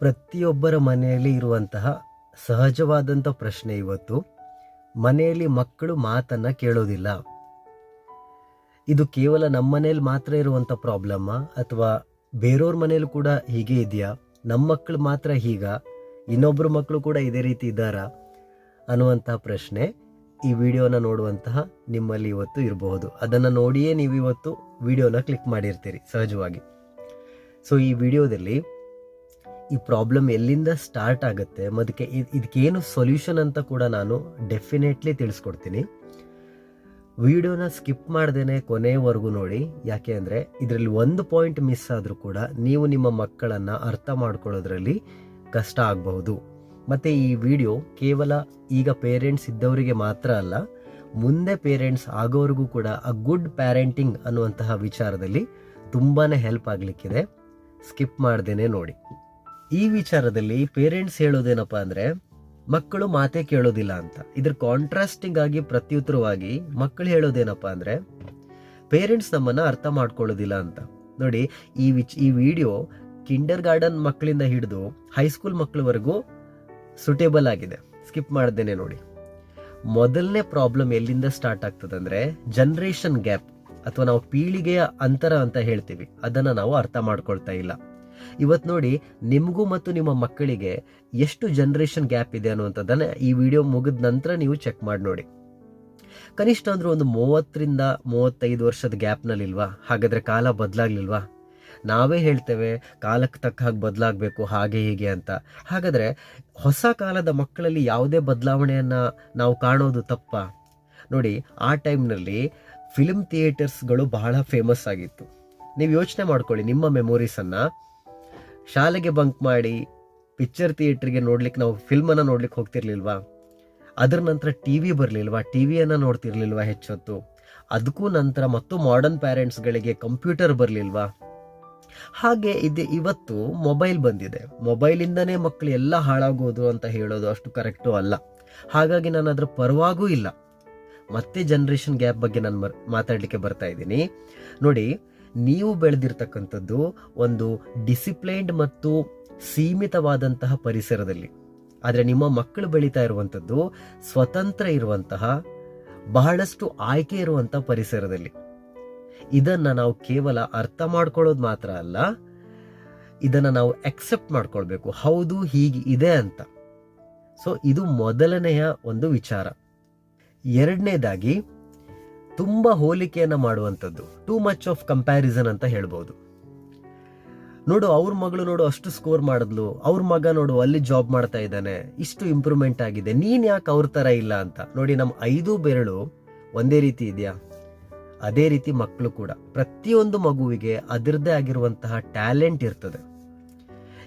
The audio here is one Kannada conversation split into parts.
ಪ್ರತಿಯೊಬ್ಬರ ಮನೆಯಲ್ಲಿ ಇರುವಂತಹ ಸಹಜವಾದಂಥ ಪ್ರಶ್ನೆ ಇವತ್ತು. ಮನೆಯಲ್ಲಿ ಮಕ್ಕಳು ಮಾತನ್ನ ಕೇಳೋದಿಲ್ಲ. ಇದು ಕೇವಲ ನಮ್ಮ ಮನೇಲಿ ಮಾತ್ರ ಇರುವಂಥ ಪ್ರಾಬ್ಲಮ್ಮ ಅಥವಾ ಬೇರೆಯವ್ರ ಮನೇಲಿ ಕೂಡ ಹೀಗೆ ಇದೆಯಾ? ನಮ್ಮ ಮಕ್ಕಳು ಮಾತ್ರ ಹೀಗ? ಇನ್ನೊಬ್ಬರು ಮಕ್ಕಳು ಕೂಡ ಇದೇ ರೀತಿ ಇದ್ದಾರಾ? ಅನ್ನುವಂತಹ ಪ್ರಶ್ನೆ ಈ ವಿಡಿಯೋನ ನೋಡುವಂತಹ ನಿಮ್ಮಲ್ಲಿ ಇವತ್ತು ಇರಬಹುದು. ಅದನ್ನು ನೋಡಿಯೇ ನೀವು ಇವತ್ತು ವಿಡಿಯೋನ ಕ್ಲಿಕ್ ಮಾಡಿರ್ತೀರಿ, ಸಹಜವಾಗಿ. ಸೊ ಈ ವಿಡಿಯೋದಲ್ಲಿ ಈ ಪ್ರಾಬ್ಲಮ್ ಎಲ್ಲಿಂದ ಸ್ಟಾರ್ಟ್ ಆಗುತ್ತೆ? ಅದಕ್ಕೆ ಇದಕ್ಕೇನು ಸೊಲ್ಯೂಷನ್ ಅಂತ ಕೂಡ ನಾನು ಡೆಫಿನೆಟ್ಲಿ ತಿಳಿಸ್ಕೊಡ್ತೀನಿ. ವಿಡಿಯೋನ ಸ್ಕಿಪ್ ಮಾಡ್ದೇನೆ ಕೊನೆಯವರೆಗೂ ನೋಡಿ. ಯಾಕೆ ಅಂದರೆ ಇದರಲ್ಲಿ ಒಂದು ಪಾಯಿಂಟ್ ಮಿಸ್ ಆದರೂ ಕೂಡ ನೀವು ನಿಮ್ಮ ಮಕ್ಕಳನ್ನು ಅರ್ಥ ಮಾಡ್ಕೊಳ್ಳೋದ್ರಲ್ಲಿ ಕಷ್ಟ ಆಗಬಹುದು. ಮತ್ತು ಈ ವಿಡಿಯೋ ಕೇವಲ ಈಗ ಪೇರೆಂಟ್ಸ್ ಇದ್ದವರಿಗೆ ಮಾತ್ರ ಅಲ್ಲ, ಮುಂದೆ ಪೇರೆಂಟ್ಸ್ ಆಗೋರಿಗೂ ಕೂಡ ಅ ಗುಡ್ ಪ್ಯಾರೆಂಟಿಂಗ್ ಅನ್ನುವಂತಹ ವಿಚಾರದಲ್ಲಿ ತುಂಬಾ ಹೆಲ್ಪ್ ಆಗಲಿಕ್ಕಿದೆ. ಸ್ಕಿಪ್ ಮಾಡ್ದೇನೆ ನೋಡಿ. ಈ ವಿಚಾರದಲ್ಲಿ ಪೇರೆಂಟ್ಸ್ ಹೇಳೋದೇನಪ್ಪ ಅಂದರೆ, ಮಕ್ಕಳು ಮಾತೇ ಕೇಳೋದಿಲ್ಲ ಅಂತ. ಇದ್ರ ಕಾಂಟ್ರಾಸ್ಟಿಂಗ್ ಆಗಿ ಪ್ರತ್ಯುತ್ತರವಾಗಿ ಮಕ್ಕಳು ಹೇಳೋದೇನಪ್ಪ ಅಂದರೆ ಪೇರೆಂಟ್ಸ್ ನಮ್ಮನ್ನು ಅರ್ಥ ಮಾಡ್ಕೊಳ್ಳೋದಿಲ್ಲ ಅಂತ. ನೋಡಿ, ಈ ವಿಚ್, ಈ ವಿಡಿಯೋ ಕಿಂಡರ್ ಗಾರ್ಡನ್ ಮಕ್ಕಳಿಂದ ಹಿಡಿದು ಹೈಸ್ಕೂಲ್ ಮಕ್ಕಳವರೆಗೂ ಸುಟೇಬಲ್ ಆಗಿದೆ. ಸ್ಕಿಪ್ ಮಾಡ್ದೇನೆ ನೋಡಿ. ಮೊದಲನೇ ಪ್ರಾಬ್ಲಮ್ ಎಲ್ಲಿಂದ ಸ್ಟಾರ್ಟ್ ಆಗ್ತದೆ ಅಂದ್ರೆ ಜನರೇಷನ್ ಗ್ಯಾಪ್ ಅಥವಾ ನಾವು ಪೀಳಿಗೆಯ ಅಂತರ ಅಂತ ಹೇಳ್ತೀವಿ. ಅದನ್ನ ನಾವು ಅರ್ಥ ಮಾಡ್ಕೊಳ್ತಾ ಇಲ್ಲ. ಇವತ್ತು ನೋಡಿ ನಿಮಗೂ ಮತ್ತು ನಿಮ್ಮ ಮಕ್ಕಳಿಗೆ ಎಷ್ಟು ಜನರೇಷನ್ ಗ್ಯಾಪ್ ಇದೆ ಅನ್ನುವಂಥದ್ದನ್ನು ಈ ವಿಡಿಯೋ ಮುಗಿದ ನಂತರ ನೀವು ಚೆಕ್ ಮಾಡಿ ನೋಡಿ. ಕನಿಷ್ಠ ಅಂದ್ರೆ ಒಂದು ಮೂವತ್ತರಿಂದ ಮೂವತ್ತೈದು ವರ್ಷದ ಗ್ಯಾಪ್ನಲ್ಲಿಲ್ವಾ ಹಾಗಾದ್ರೆ ಕಾಲ ಬದಲಾಗ್ಲಿಲ್ವಾ? ನಾವೇ ಹೇಳ್ತೇವೆ ಕಾಲಕ್ಕೆ ತಕ್ಕ ಹಾಗೆ ಬದಲಾಗಬೇಕು, ಹಾಗೆ ಹೀಗೆ ಅಂತ. ಹಾಗಾದರೆ ಹೊಸ ಕಾಲದ ಮಕ್ಕಳಲ್ಲಿ ಯಾವುದೇ ಬದಲಾವಣೆಯನ್ನು ನಾವು ಕಾಣೋದು ತಪ್ಪ? ನೋಡಿ, ಆ ಟೈಮ್ನಲ್ಲಿ ಫಿಲ್ಮ್ ಥಿಯೇಟರ್ಸ್ಗಳು ಬಹಳ ಫೇಮಸ್ ಆಗಿತ್ತು. ನೀವು ಯೋಚನೆ ಮಾಡ್ಕೊಳ್ಳಿ, ನಿಮ್ಮ ಮೆಮೊರೀಸನ್ನು ಶಾಲೆಗೆ ಬಂಕ್ ಮಾಡಿ ಪಿಕ್ಚರ್ ಥಿಯೇಟ್ರಿಗೆ ನೋಡ್ಲಿಕ್ಕೆ ನಾವು ಫಿಲ್ಮನ್ನು ನೋಡ್ಲಿಕ್ಕೆ ಹೋಗ್ತಿರ್ಲಿಲ್ವಾ? ಅದರ ನಂತರ ಟಿ ವಿ ಬರಲಿಲ್ವಾ? ಟಿ ವಿಯನ್ನು ನೋಡ್ತಿರ್ಲಿಲ್ವಾ ಹೆಚ್ಚೊತ್ತು? ಅದಕ್ಕೂ ನಂತರ ಮತ್ತು ಮಾಡರ್ನ್ ಪ್ಯಾರೆಂಟ್ಸ್ಗಳಿಗೆ ಕಂಪ್ಯೂಟರ್ ಬರಲಿಲ್ವಾ? ಹಾಗೆ ಇದೆ, ಇವತ್ತು ಮೊಬೈಲ್ ಬಂದಿದೆ. ಮೊಬೈಲಿಂದನೇ ಮಕ್ಕಳು ಎಲ್ಲ ಹಾಳಾಗೋದು ಅಂತ ಹೇಳೋದು ಅಷ್ಟು ಕರೆಕ್ಟು ಅಲ್ಲ. ಹಾಗಾಗಿ ನಾನು ಅದರ ಪರವಾಗೂ ಇಲ್ಲ. ಮತ್ತೆ ಜನರೇಷನ್ ಗ್ಯಾಪ್ ಬಗ್ಗೆ ನಾನು ಮಾತಾಡಲಿಕ್ಕೆ ಬರ್ತಾ ಇದ್ದೀನಿ. ನೋಡಿ ನೀವು ಬೆಳೆದಿರ್ತಕ್ಕಂಥದ್ದು ಒಂದು ಡಿಸಿಪ್ಲೈನ್ಡ್ ಮತ್ತು ಸೀಮಿತವಾದಂತಹ ಪರಿಸರದಲ್ಲಿ. ಆದರೆ ನಿಮ್ಮ ಮಕ್ಕಳು ಬೆಳೀತಾ ಇರುವಂಥದ್ದು ಸ್ವತಂತ್ರ ಇರುವಂತಹ, ಬಹಳಷ್ಟು ಆಯ್ಕೆ ಇರುವಂಥ ಪರಿಸರದಲ್ಲಿ. ಇದನ್ನ ನಾವು ಕೇವಲ ಅರ್ಥ ಮಾಡ್ಕೊಳ್ಳೋದು ಮಾತ್ರ ಅಲ್ಲ, ಇದನ್ನ ನಾವು ಅಕ್ಸೆಪ್ಟ್ ಮಾಡ್ಕೊಳ್ಬೇಕು. ಹೌದು, ಹೀಗೆ ಇದೆ ಅಂತ. ಸೊ ಇದು ಮೊದಲನೆಯ ಒಂದು ವಿಚಾರ. ಎರಡನೇದಾಗಿ ತುಂಬಾ ಹೋಲಿಕೆಯನ್ನ ಮಾಡುವಂಥದ್ದು. ಟೂ ಮಚ್ ಆಫ್ ಕಂಪ್ಯಾರಿಸನ್ ಅಂತ ಹೇಳ್ಬೋದು. ನೋಡು, ಅವ್ರ ಮಗಳು ನೋಡು ಅಷ್ಟು ಸ್ಕೋರ್ ಮಾಡಿದ್ಲು. ಅವ್ರ ಮಗ ನೋಡು ಅಲ್ಲಿ ಜಾಬ್ ಮಾಡ್ತಾ ಇದ್ದಾನೆ. ಇಷ್ಟು ಇಂಪ್ರೂವ್ಮೆಂಟ್ ಆಗಿದೆ. ನೀನು ಯಾಕೆ ಅವ್ರ ತರ ಇಲ್ಲ ಅಂತ. ನೋಡಿ ನಮ್ಮ ಐದು ಬೆರಳು ಒಂದೇ ರೀತಿ ಇದೆಯಾ? ಅದೇ ರೀತಿ ಮಕ್ಕಳು ಕೂಡ. ಪ್ರತಿಯೊಂದು ಮಗುವಿಗೆ ಅದರದ್ದೇ ಆಗಿರುವಂತಹ ಟ್ಯಾಲೆಂಟ್ ಇರ್ತದೆ.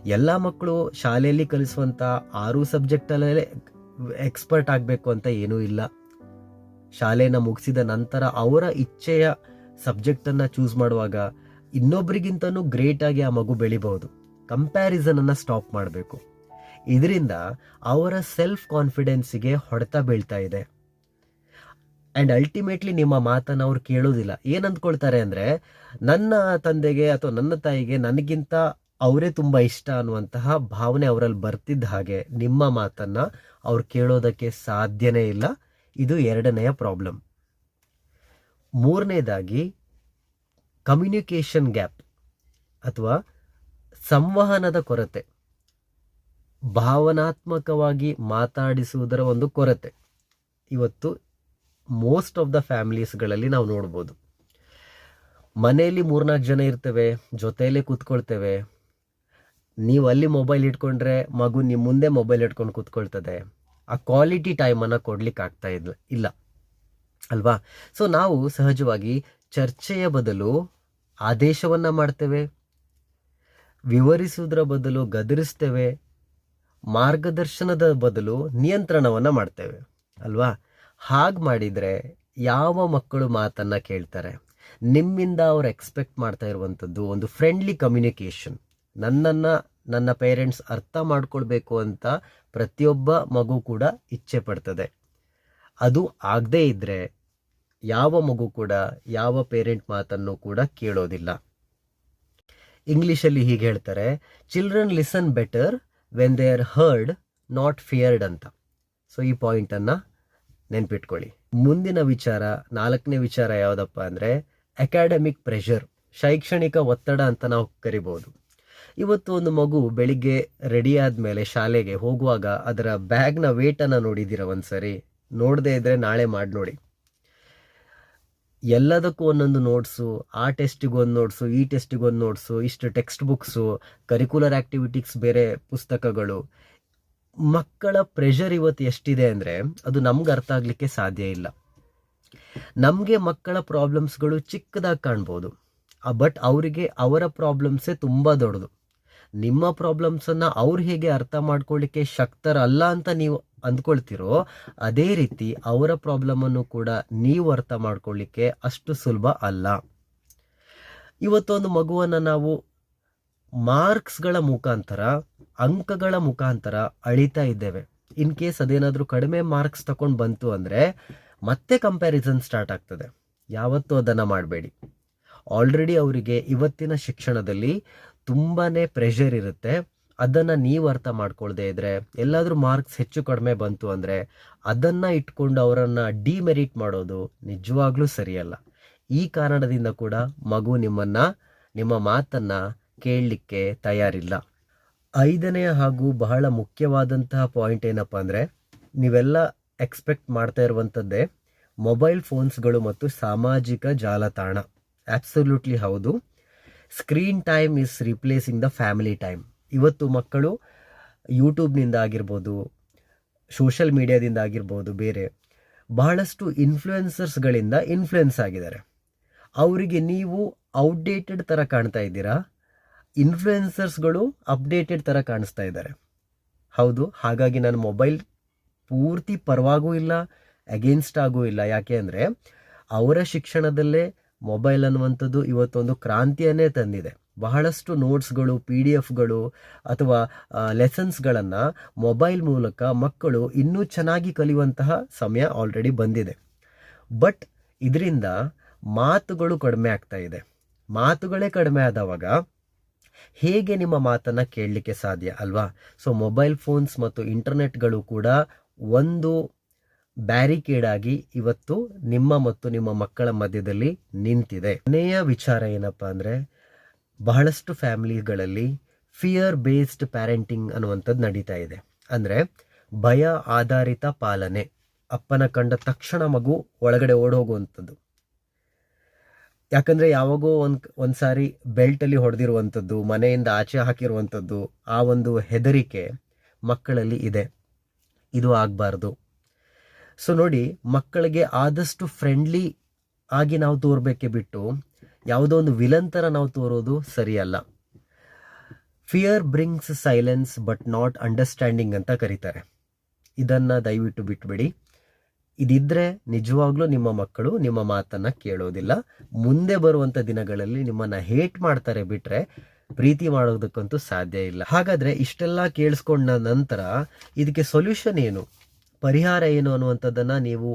ಎಲ್ಲ ಮಕ್ಕಳು ಶಾಲೆಯಲ್ಲಿ ಕಲಿಸುವಂಥ ಆರು ಸಬ್ಜೆಕ್ಟಲ್ಲೇ ಎಕ್ಸ್ಪರ್ಟ್ ಆಗಬೇಕು ಅಂತ ಏನೂ ಇಲ್ಲ. ಶಾಲೆನ ಮುಗಿಸಿದ ನಂತರ ಅವರ ಇಚ್ಛೆಯ ಸಬ್ಜೆಕ್ಟನ್ನು ಚೂಸ್ ಮಾಡುವಾಗ ಇನ್ನೊಬ್ಬರಿಗಿಂತನೂ ಗ್ರೇಟಾಗಿ ಆ ಮಗು ಬೆಳಿಬಹುದು. ಕಂಪ್ಯಾರಿಸನನ್ನು ಸ್ಟಾಪ್ ಮಾಡಬೇಕು. ಇದರಿಂದ ಅವರ ಸೆಲ್ಫ್ ಕಾನ್ಫಿಡೆನ್ಸಿಗೆ ಹೊಡೆತ ಬೀಳ್ತಾ ಇದೆ. ಆ್ಯಂಡ್ ಅಲ್ಟಿಮೇಟ್ಲಿ ನಿಮ್ಮ ಮಾತನ್ನು ಅವ್ರು ಕೇಳೋದಿಲ್ಲ. ಏನು ಅಂದ್ಕೊಳ್ತಾರೆ ಅಂದ್ರೆ, ನನ್ನ ತಂದೆಗೆ ಅಥವಾ ನನ್ನ ತಾಯಿಗೆ ನನಗಿಂತ ಅವರೇ ತುಂಬ ಇಷ್ಟ ಅನ್ನುವಂತಹ ಭಾವನೆ ಅವರಲ್ಲಿ ಬರ್ತಿದ್ದ ಹಾಗೆ ನಿಮ್ಮ ಮಾತನ್ನು ಅವ್ರು ಕೇಳೋದಕ್ಕೆ ಸಾಧ್ಯನೇ ಇಲ್ಲ. ಇದು ಎರಡನೆಯ ಪ್ರಾಬ್ಲಮ್ ಮೂರನೇದಾಗಿ ಕಮ್ಯುನಿಕೇಷನ್ ಗ್ಯಾಪ್ ಅಥವಾ ಸಂವಹನದ ಕೊರತೆ. ಭಾವನಾತ್ಮಕವಾಗಿ ಮಾತಾಡಿಸುವುದರ ಒಂದು ಕೊರತೆ. ಇವತ್ತು ಮೋಸ್ಟ್ ಆಫ್ ದ ಫ್ಯಾಮಿಲೀಸ್ಗಳಲ್ಲಿ ನಾವು ನೋಡ್ಬೋದು. ಮನೆಯಲ್ಲಿ ಮೂರ್ನಾಲ್ಕು ಜನ ಇರ್ತೇವೆ, ಜೊತೆಯಲ್ಲೇ ಕೂತ್ಕೊಳ್ತೇವೆ. ನೀವು ಅಲ್ಲಿ ಮೊಬೈಲ್ ಇಟ್ಕೊಂಡ್ರೆ ಮಗು ನಿಮ್ಮ ಮುಂದೆ ಮೊಬೈಲ್ ಇಟ್ಕೊಂಡು ಕೂತ್ಕೊಳ್ತದೆ. ಆ ಕ್ವಾಲಿಟಿ ಟೈಮನ್ನು ಕೊಡ್ಲಿಕ್ಕೆ ಆಗ್ತಾ ಇಲ್ಲ ಇಲ್ಲ. ಅಲ್ವಾ? ಸೊ ನಾವು ಸಹಜವಾಗಿ ಚರ್ಚೆಯ ಬದಲು ಆದೇಶವನ್ನು ಮಾಡ್ತೇವೆ. ವಿವರಿಸುವುದರ ಬದಲು ಗದರಿಸ್ತೇವೆ. ಮಾರ್ಗದರ್ಶನದ ಬದಲು ನಿಯಂತ್ರಣವನ್ನು ಮಾಡ್ತೇವೆ. ಅಲ್ವಾ? ಹಾಗೆ ಮಾಡಿದರೆ ಯಾವ ಮಕ್ಕಳು ಮಾತನ್ನು ಕೇಳ್ತಾರೆ? ನಿಮ್ಮಿಂದ ಅವ್ರು ಎಕ್ಸ್ಪೆಕ್ಟ್ ಮಾಡ್ತಾ ಇರುವಂಥದ್ದು ಒಂದು ಫ್ರೆಂಡ್ಲಿ ಕಮ್ಯುನಿಕೇಷನ್ ನನ್ನನ್ನು ನನ್ನ ಪೇರೆಂಟ್ಸ್ ಅರ್ಥ ಮಾಡ್ಕೊಳ್ಬೇಕು ಅಂತ ಪ್ರತಿಯೊಬ್ಬ ಮಗು ಕೂಡ ಇಚ್ಛೆ ಪಡ್ತದೆ. ಅದು ಆಗದೇ ಇದ್ದರೆ ಯಾವ ಮಗು ಕೂಡ, ಯಾವ ಪೇರೆಂಟ್ ಮಾತನ್ನು ಕೂಡ ಕೇಳೋದಿಲ್ಲ. ಇಂಗ್ಲೀಷಲ್ಲಿ ಹೀಗೆ ಹೇಳ್ತಾರೆ children listen better when they are heard not feared ಅಂತ. ಸೊ ಈ ಪಾಯಿಂಟನ್ನು ನೆನ್ಪಿಟ್ಕೊಳ್ಳಿ. ಮುಂದಿನ ವಿಚಾರ, ನಾಲ್ಕನೇ ವಿಚಾರ ಯಾವುದಪ್ಪ ಅಂದರೆ ಅಕಾಡೆಮಿಕ್ ಪ್ರೆಷರ್ ಶೈಕ್ಷಣಿಕ ಒತ್ತಡ ಅಂತ ನಾವು ಕರಿಬೋದು. ಇವತ್ತು ಒಂದು ಮಗು ಬೆಳಿಗ್ಗೆ ರೆಡಿ ಆದಮೇಲೆ ಶಾಲೆಗೆ ಹೋಗುವಾಗ ಅದರ ಬ್ಯಾಗ್ನ ವೇಟನ್ನು ನೋಡಿದ್ದೀರ ಒಂದ್ಸರಿ? ನೋಡದೇ ಇದ್ರೆ ನಾಳೆ ಮಾಡಿ ನೋಡಿ. ಎಲ್ಲದಕ್ಕೂ ಒಂದೊಂದು ನೋಟ್ಸು ಆ ಟೆಸ್ಟಿಗೆ ಒಂದು ನೋಟ್ಸು ಈ ಟೆಸ್ಟಿಗೆ ಒಂದು ನೋಟ್ಸು ಇಷ್ಟು ಟೆಕ್ಸ್ಟ್ ಬುಕ್ಸು ಕರಿಕ್ಯುಲರ್ ಆ್ಯಕ್ಟಿವಿಟೀಸ್ ಬೇರೆ ಪುಸ್ತಕಗಳು. ಮಕ್ಕಳ ಪ್ರೆಷರ್ ಇವತ್ತು ಎಷ್ಟಿದೆ ಅಂದರೆ ಅದು ನಮ್ಗೆ ಅರ್ಥ ಆಗಲಿಕ್ಕೆ ಸಾಧ್ಯ ಇಲ್ಲ. ನಮಗೆ ಮಕ್ಕಳ ಪ್ರಾಬ್ಲಮ್ಸ್ಗಳು ಚಿಕ್ಕದಾಗಿ ಕಾಣ್ಬೋದು. ಬಟ್ ಅವರಿಗೆ ಅವರ ಪ್ರಾಬ್ಲಮ್ಸೇ ತುಂಬ ದೊಡ್ಡದು. ನಿಮ್ಮ ಪ್ರಾಬ್ಲಮ್ಸನ್ನು ಅವ್ರು ಹೇಗೆ ಅರ್ಥ ಮಾಡ್ಕೊಳ್ಳಿಕ್ಕೆ ಶಕ್ತರಲ್ಲ ಅಂತ ನೀವು ಅಂದ್ಕೊಳ್ತಿರೋ, ಅದೇ ರೀತಿ ಅವರ ಪ್ರಾಬ್ಲಮನ್ನು ಕೂಡ ನೀವು ಅರ್ಥ ಮಾಡ್ಕೊಳ್ಳಿಕ್ಕೆ ಅಷ್ಟು ಸುಲಭ ಅಲ್ಲ. ಇವತ್ತೊಂದು ಮಗುವನ್ನು ನಾವು ಮಾರ್ಕ್ಸ್ಗಳ ಮುಖಾಂತರ, ಅಂಕಗಳ ಮುಖಾಂತರ ಅಳಿತಾ ಇದ್ದೇವೆ. ಇನ್ ಕೇಸ್ ಅದೇನಾದರೂ ಕಡಿಮೆ ಮಾರ್ಕ್ಸ್ ತಗೊಂಡು ಬಂತು ಅಂದರೆ ಮತ್ತೆ ಕಂಪ್ಯಾರಿಸನ್ ಸ್ಟಾರ್ಟ್ ಆಗ್ತದೆ. ಯಾವತ್ತೂ ಅದನ್ನು ಮಾಡಬೇಡಿ. ಆಲ್ರೆಡಿ ಅವರಿಗೆ ಇವತ್ತಿನ ಶಿಕ್ಷಣದಲ್ಲಿ ತುಂಬಾ ಪ್ರೆಷರ್ ಇರುತ್ತೆ. ಅದನ್ನು ನೀವು ಅರ್ಥ ಮಾಡ್ಕೊಳ್ದೇ ಇದ್ರೆ, ಎಲ್ಲಾದರೂ ಮಾರ್ಕ್ಸ್ ಹೆಚ್ಚು ಕಡಿಮೆ ಬಂತು ಅಂದರೆ, ಅದನ್ನು ಇಟ್ಕೊಂಡು ಅವರನ್ನು ಡಿಮೆರಿಟ್ ಮಾಡೋದು ನಿಜವಾಗ್ಲೂ ಸರಿಯಲ್ಲ. ಈ ಕಾರಣದಿಂದ ಕೂಡ ಮಗು ನಿಮ್ಮನ್ನು, ನಿಮ್ಮ ಮಾತನ್ನು ಕೇಳಲಿಕ್ಕೆ ತಯಾರಿಲ್ಲ. ಐದನೆಯ ಹಾಗೂ ಬಹಳ ಮುಖ್ಯವಾದಂತಹ ಪಾಯಿಂಟ್ ಏನಪ್ಪ ಅಂದರೆ, ನೀವೆಲ್ಲ ಎಕ್ಸ್ಪೆಕ್ಟ್ ಮಾಡ್ತಾ ಇರುವಂಥದ್ದೇ ಮೊಬೈಲ್ ಫೋನ್ಸ್ಗಳು ಮತ್ತು ಸಾಮಾಜಿಕ ಜಾಲತಾಣ. ಆ್ಯಬ್ಸಲ್ಯೂಟ್ಲಿ ಹೌದು. Screen time is replacing the family time. ಇವತ್ತು ಮಕ್ಕಳು ಯೂಟ್ಯೂಬ್ನಿಂದ ಆಗಿರ್ಬೋದು, ಸೋಷಲ್ ಮೀಡಿಯಾದಿಂದ ಆಗಿರ್ಬೋದು, ಬೇರೆ ಬಹಳಷ್ಟು ಇನ್ಫ್ಲುಯೆನ್ಸರ್ಸ್ಗಳಿಂದ ಇನ್ಫ್ಲುಯೆನ್ಸ್ ಆಗಿದ್ದಾರೆ. ಅವರಿಗೆ ನೀವು ಔಟ್ಡೇಟೆಡ್ ಥರ ಕಾಣ್ತಾ ಇದ್ದೀರಾ? ಇನ್ಫ್ಲುಯೆನ್ಸರ್ಸ್ಗಳು ಅಪ್ಡೇಟೆಡ್ ಥರ ಕಾಣಿಸ್ತಾ ಇದ್ದಾರೆ. ಹೌದು, ಹಾಗಾಗಿ ನಾನು ಮೊಬೈಲ್ ಪೂರ್ತಿ ಪರವಾಗೂ ಇಲ್ಲ ಅಗೇನ್ಸ್ಟ್ ಆಗೂ ಇಲ್ಲ. ಯಾಕೆ ಅಂದರೆ ಅವರ ಶಿಕ್ಷಣದಲ್ಲೇ ಮೊಬೈಲ್ ಅನ್ನುವಂಥದ್ದು ಇವತ್ತೊಂದು ಕ್ರಾಂತಿಯನ್ನೇ ತಂದಿದೆ. ಬಹಳಷ್ಟು ನೋಟ್ಸ್ಗಳು, ಪಿ ಡಿ ಎಫ್ಗಳು ಅಥವಾ ಲೆಸನ್ಸ್ಗಳನ್ನು ಮೊಬೈಲ್ ಮೂಲಕ ಮಕ್ಕಳು ಇನ್ನೂ ಚೆನ್ನಾಗಿ ಕಲಿಯುವಂತಹ ಸಮಯ ಆಲ್ರೆಡಿ ಬಂದಿದೆ. ಬಟ್ ಇದರಿಂದ ಮಾತುಗಳು ಕಡಿಮೆ ಆಗ್ತಾ ಇದೆ. ಮಾತುಗಳೇ ಕಡಿಮೆ ಆದವಾಗ ಹೇಗೆ ನಿಮ್ಮ ಮಾತನ್ನು ಕೇಳಲಿಕ್ಕೆ ಸಾಧ್ಯ ಅಲ್ವಾ? ಸೊ, ಮೊಬೈಲ್ ಫೋನ್ಸ್ ಮತ್ತು ಇಂಟರ್ನೆಟ್ಗಳು ಕೂಡ ಒಂದು ಬ್ಯಾರಿಕೇಡ್ ಆಗಿ ಇವತ್ತು ನಿಮ್ಮ ಮತ್ತು ನಿಮ್ಮ ಮಕ್ಕಳ ಮಧ್ಯದಲ್ಲಿ ನಿಂತಿದೆ. ಕೊನೆಯ ವಿಚಾರ ಏನಪ್ಪಾ ಅಂದರೆ, ಬಹಳಷ್ಟು ಫ್ಯಾಮಿಲಿಗಳಲ್ಲಿ ಫಿಯರ್ ಬೇಸ್ಡ್ ಪ್ಯಾರೆಂಟಿಂಗ್ ಅನ್ನುವಂಥದ್ದು ನಡೀತಾ ಇದೆ. ಅಂದರೆ, ಭಯ ಆಧಾರಿತ ಪಾಲನೆ, ಅಪ್ಪನ ಕಂಡ ತಕ್ಷಣ ಮಗು ಒಳಗಡೆ ಓಡೋಗುವಂಥದ್ದು. ಯಾಕಂದರೆ ಯಾವಾಗೋ ಒಂದು ಒಂದು ಸಾರಿ ಬೆಲ್ಟಲ್ಲಿ ಹೊಡೆದಿರುವಂಥದ್ದು, ಮನೆಯಿಂದ ಆಚೆ ಹಾಕಿರುವಂಥದ್ದು, ಆ ಒಂದು ಹೆದರಿಕೆ ಮಕ್ಕಳಲ್ಲಿ ಇದೆ. ಇದು ಆಗಬಾರ್ದು. ಸೊ ನೋಡಿ, ಮಕ್ಕಳಿಗೆ ಆದಷ್ಟು ಫ್ರೆಂಡ್ಲಿ ಆಗಿ ನಾವು ತೋರಬೇಕೆ ಬಿಟ್ಟು, ಯಾವುದೋ ಒಂದು ವಿಲನ್ ಥರ ನಾವು ತೋರೋದು ಸರಿಯಲ್ಲ. Fear brings silence but not understanding ಅಂತ ಕರೀತಾರೆ. ಇದನ್ನು ದಯವಿಟ್ಟು ಬಿಟ್ಬಿಡಿ. ಇದಿದ್ರೆ ನಿಜವಾಗ್ಲೂ ನಿಮ್ಮ ಮಕ್ಕಳು ನಿಮ್ಮ ಮಾತನ್ನ ಕೇಳೋದಿಲ್ಲ. ಮುಂದೆ ಬರುವಂತ ದಿನಗಳಲ್ಲಿ ನಿಮ್ಮನ್ನ ಹೇಟ್ ಮಾಡ್ತಾರೆ ಬಿಟ್ರೆ ಪ್ರೀತಿ ಮಾಡೋದಕ್ಕಂತೂ ಸಾಧ್ಯ ಇಲ್ಲ. ಹಾಗಾದ್ರೆ ಇಷ್ಟೆಲ್ಲ ಕೇಳಿಸ್ಕೊಂಡ ನಂತರ, ಇದಕ್ಕೆ ಸೊಲ್ಯೂಷನ್ ಏನು? ಪರಿಹಾರ ಏನು ಅನ್ನುವಂಥದ್ದನ್ನು ನೀವು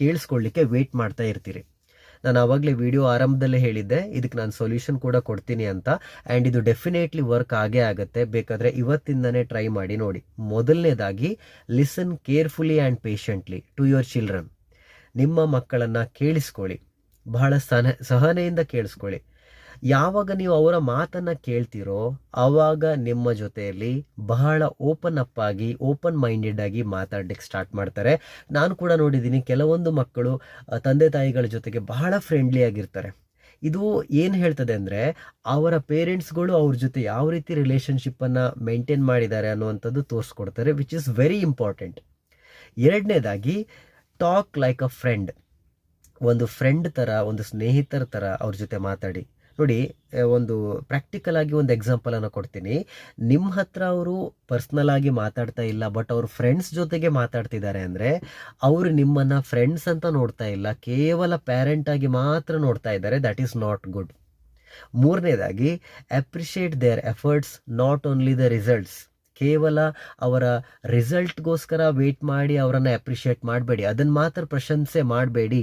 ಕೇಳಿಸ್ಕೊಳ್ಳಿಕ್ಕೆ ವೇಟ್ ಮಾಡ್ತಾ ಇರ್ತೀರಿ. ನಾನು ಆವಾಗಲೇ ವಿಡಿಯೋ ಆರಂಭದಲ್ಲೇ ಹೇಳಿದ್ದೆ, ಇದಕ್ಕೆ ನಾನು ಸೊಲ್ಯೂಷನ್ ಕೂಡ ಕೊಡ್ತೀನಿ ಅಂತ. ಆ್ಯಂಡ್ ಇದು ಡೆಫಿನೆಟ್ಲಿ ವರ್ಕ್ ಆಗೇ ಆಗುತ್ತೆ. ಬೇಕಾದರೆ ಇವತ್ತಿಂದನೇ ಟ್ರೈ ಮಾಡಿ ನೋಡಿ. ಮೊದಲನೇದಾಗಿ listen carefully and patiently to your children ನಿಮ್ಮ ಮಕ್ಕಳನ್ನು ಕೇಳಿಸ್ಕೊಳ್ಳಿ. ಬಹಳ ಸಹ ಸಹನೆಯಿಂದ ಕೇಳಿಸ್ಕೊಳ್ಳಿ. ಯಾವಾಗ ನೀವು ಅವರ ಮಾತನ್ನ ಕೇಳ್ತೀರೋ ಆವಾಗ ನಿಮ್ಮ ಜೊತೆಯಲ್ಲಿ ಬಹಳ ಓಪನ್ ಅಪ್ ಆಗಿ ಓಪನ್ ಮೈಂಡೆಡ್ ಆಗಿ ಮಾತಾಡ್ಲಿಕ್ಕೆ ಸ್ಟಾರ್ಟ್ ಮಾಡ್ತಾರೆ. ನಾನು ಕೂಡ ನೋಡಿದ್ದೀನಿ ಕೆಲವೊಂದು ಮಕ್ಕಳು ತಂದೆ ತಾಯಿಗಳ ಜೊತೆಗೆ ಬಹಳ ಫ್ರೆಂಡ್ಲಿ ಆಗಿರ್ತಾರೆ. ಇದು ಏನು ಹೇಳ್ತದೆ ಅಂದರೆ, ಅವರ ಪೇರೆಂಟ್ಸ್ಗಳು ಅವ್ರ ಜೊತೆ ಯಾವ ರೀತಿ ರಿಲೇಷನ್ಶಿಪ್ಪನ್ನು ಮೇಂಟೈನ್ ಮಾಡಿದ್ದಾರೆ ಅನ್ನುವಂಥದ್ದು ತೋರಿಸ್ಕೊಡ್ತಾರೆ ವಿಚ್ ಇಸ್ ವೆರಿ ಇಂಪಾರ್ಟೆಂಟ್ ಎರಡನೇದಾಗಿ ಟಾಕ್ ಲೈಕ್ ಅ ಫ್ರೆಂಡ್ ಒಂದು ಫ್ರೆಂಡ್ ಥರ ಒಂದು ಸ್ನೇಹಿತರ ಥರ ಅವ್ರ ಜೊತೆ ಮಾತಾಡಿ. ನೋಡಿ ಒಂದು ಪ್ರಾಕ್ಟಿಕಲ್ ಆಗಿ ಒಂದು ಎಕ್ಸಾಂಪಲನ್ನು ಕೊಡ್ತೀನಿ. ನಿಮ್ಮ ಹತ್ರ ಅವರು ಪರ್ಸ್ನಲ್ ಆಗಿ ಮಾತಾಡ್ತಾ ಇಲ್ಲ ಬಟ್ ಅವ್ರ ಫ್ರೆಂಡ್ಸ್ ಜೊತೆಗೆ ಮಾತಾಡ್ತಿದ್ದಾರೆ ಅಂದರೆ, ಅವರು ನಿಮ್ಮನ್ನು ಫ್ರೆಂಡ್ಸ್ ಅಂತ ನೋಡ್ತಾ ಇಲ್ಲ, ಕೇವಲ ಆಗಿ ಮಾತ್ರ ನೋಡ್ತಾ ಇದ್ದಾರೆ ದ್ಯಾಟ್ ಈಸ್ ನಾಟ್ ಗುಡ್ ಮೂರನೇದಾಗಿ appreciate their efforts not only the results ಕೇವಲ ಅವರ ರಿಸಲ್ಟ್ಗೋಸ್ಕರ ವೇಟ್ ಮಾಡಿ ಅವರನ್ನು ಅಪ್ರಿಷಿಯೇಟ್ ಮಾಡಬೇಡಿ. ಅದನ್ನು ಮಾತ್ರ ಪ್ರಶಂಸೆ ಮಾಡಬೇಡಿ.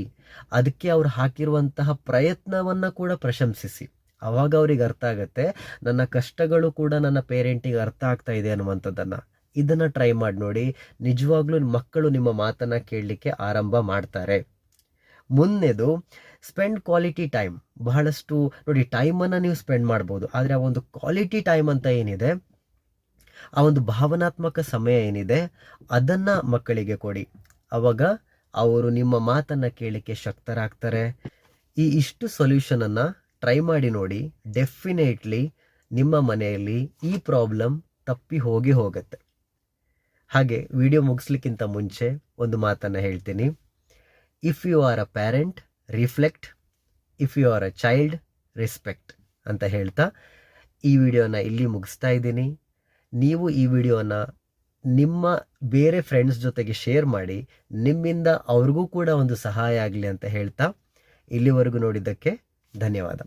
ಅದಕ್ಕೆ ಅವ್ರು ಹಾಕಿರುವಂತಹ ಪ್ರಯತ್ನವನ್ನು ಕೂಡ ಪ್ರಶಂಸಿಸಿ. ಅವಾಗ ಅವ್ರಿಗೆ ಅರ್ಥ ಆಗುತ್ತೆ. ನನ್ನ ಕಷ್ಟಗಳು ಕೂಡ ನನ್ನ ಪೇರೆಂಟಿಗೆ ಅರ್ಥ ಆಗ್ತಾ ಇದೆ ಅನ್ನುವಂಥದ್ದನ್ನು ಇದನ್ನು ಟ್ರೈ ಮಾಡಿ ನೋಡಿ. ನಿಜವಾಗ್ಲೂ ಮಕ್ಕಳು ನಿಮ್ಮ ಮಾತನ್ನು ಕೇಳಲಿಕ್ಕೆ ಆರಂಭ ಮಾಡ್ತಾರೆ. ಮುಂದೆದು ಸ್ಪೆಂಡ್ ಕ್ವಾಲಿಟಿ ಟೈಮ್ ಬಹಳಷ್ಟು ನೋಡಿ ಟೈಮನ್ನು ನೀವು ಸ್ಪೆಂಡ್ ಮಾಡ್ಬೋದು. ಆದರೆ ಆ ಒಂದು ಕ್ವಾಲಿಟಿ ಟೈಮ್ ಅಂತ ಏನಿದೆ? ಆ ಒಂದು ಭಾವನಾತ್ಮಕ ಸಮಯ ಏನಿದೆ, ಅದನ್ನು ಮಕ್ಕಳಿಗೆ ಕೊಡಿ. ಅವಾಗ ಅವರು ನಿಮ್ಮ ಮಾತನ್ನು ಕೇಳಲಿಕ್ಕೆ ಶಕ್ತರಾಗ್ತಾರೆ. ಈ ಇಷ್ಟು ಸೊಲ್ಯೂಷನನ್ನು ಟ್ರೈ ಮಾಡಿ ನೋಡಿ ಡೆಫಿನೆಟ್ಲಿ ನಿಮ್ಮ ಮನೆಯಲ್ಲಿ ಈ ಪ್ರಾಬ್ಲಮ್ ತಪ್ಪಿ ಹೋಗಿ ಹೋಗುತ್ತೆ. ಹಾಗೆ ವಿಡಿಯೋ ಮುಗಿಸ್ಲಿಕ್ಕಿಂತ ಮುಂಚೆ ಒಂದು ಮಾತನ್ನು ಹೇಳ್ತೀನಿ. If you are a parent reflect if you are a child respect ಅಂತ ಹೇಳ್ತಾ ಈ ವಿಡಿಯೋನ ಇಲ್ಲಿ ಮುಗಿಸ್ತಾ ಇದ್ದೀನಿ. ನೀವು ಈ ವಿಡಿಯೋನ ನಿಮ್ಮ ಬೇರೆ ಫ್ರೆಂಡ್ಸ್ ಜೊತೆಗೆ ಶೇರ್ ಮಾಡಿ, ನಿಮ್ಮಿಂದ ಅವ್ರಿಗೂ ಕೂಡ ಒಂದು ಸಹಾಯ ಆಗಲಿ ಅಂತ ಹೇಳ್ತಾ ಇಲ್ಲಿವರೆಗೂ ನೋಡಿದ್ದಕ್ಕೆ ಧನ್ಯವಾದ.